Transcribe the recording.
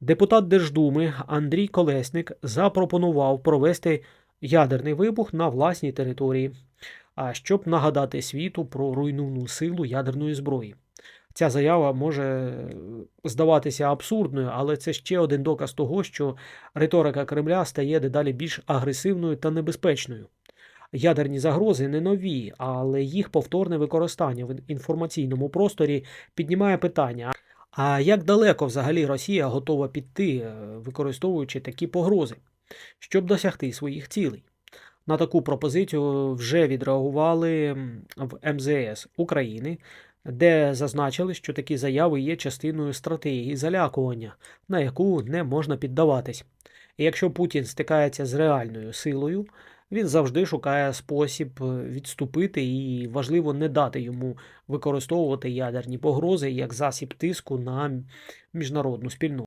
Депутат Держдуми Андрій Колесник запропонував провести ядерний вибух на власній території, а щоб нагадати світу про руйнівну силу ядерної зброї. Ця заява може е, здаватися абсурдною, але це ще один доказ того, що риторика Кремля стає дедалі більш агресивною та небезпечною. Ядерні загрози не нові, але їх повторне використання в інформаційному просторі піднімає питання: а як далеко взагалі Росія готова піти, е, використовуючи такі погрози, щоб досягти своїх цілей? На таку пропозицію вже відреагували в МЗС України, де зазначили, що такі заяви є частиною стратегії залякування, на яку не можна піддаватись. І якщо Путін стикається з реальною силою, він завжди шукає спосіб е, відступити, і важливо не дати йому використовувати ядерні погрози як засіб тиску на міжнародну спільноту.